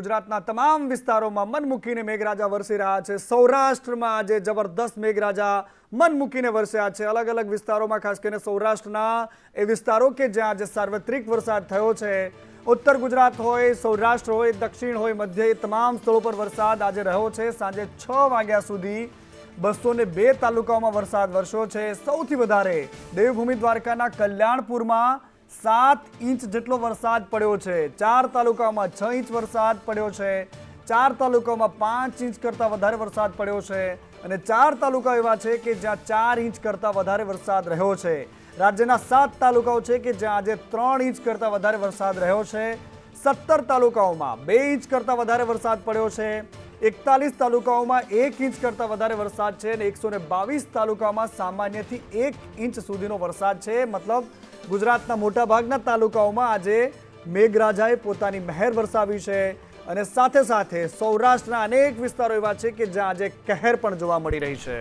ગુજરાતના તમામ વિસ્તારોમાં મન મૂકીને મેઘરાજા વરસી રહ્યા છે. સૌરાષ્ટ્રમાં આજે જબરદસ્ત મેઘરાજા મન મૂકીને વરસ્યા છે. અલગ અલગ વિસ્તારોમાં, ખાસ કરીને સૌરાષ્ટ્રના એ વિસ્તારો કે જ્યાં આજે સાર્વત્રિક વરસાદ થયો છે. ઉત્તર ગુજરાત હોય, સૌરાષ્ટ્ર હોય, દક્ષિણ હોય, મધ્ય એ તમામ સ્થળો પર વરસાદ આજે રહ્યો છે. સાંજે છ વાગ્યા સુધી બસો ને બે તાલુકાઓમાં વરસાદ વરસ્યો છે. સૌથી વધારે દેવભૂમિ દ્વારકાના કલ્યાણપુરમાં સાત ઇંચ જેટલો વરસાદ પડ્યો છે. ચાર તાલુકાઓમાં છ ઇંચ વરસાદ પડ્યો છે. ચાર તાલુકામાં પાંચ ઇંચ કરતાં વધારે વરસાદ પડ્યો છે. અને ચાર તાલુકા એવા છે કે જ્યાં ચાર ઇંચ કરતાં વધારે વરસાદ રહ્યો છે. રાજ્યના સાત તાલુકાઓ છે કે જ્યાં આજે ત્રણ ઇંચ કરતાં વધારે વરસાદ રહ્યો છે. સત્તર તાલુકાઓમાં બે ઇંચ કરતાં વધારે વરસાદ પડ્યો છે. એકતાલીસ તાલુકાઓમાં એક ઇંચ કરતાં વધારે વરસાદ છે અને એકસો બાવીસ તાલુકાઓમાં સામાન્યથી એક ઇંચ સુધીનો વરસાદ છે. મતલબ ગુજરાતના મોટાભાગના તાલુકાઓમાં આજે મેઘરાજાએ પોતાની મહેર વરસાવી છે અને સાથે સાથે સૌરાષ્ટ્રના અનેક વિસ્તારો એવા છે કે જ્યાં આજે કહેર પણ જોવા મળી રહી છે.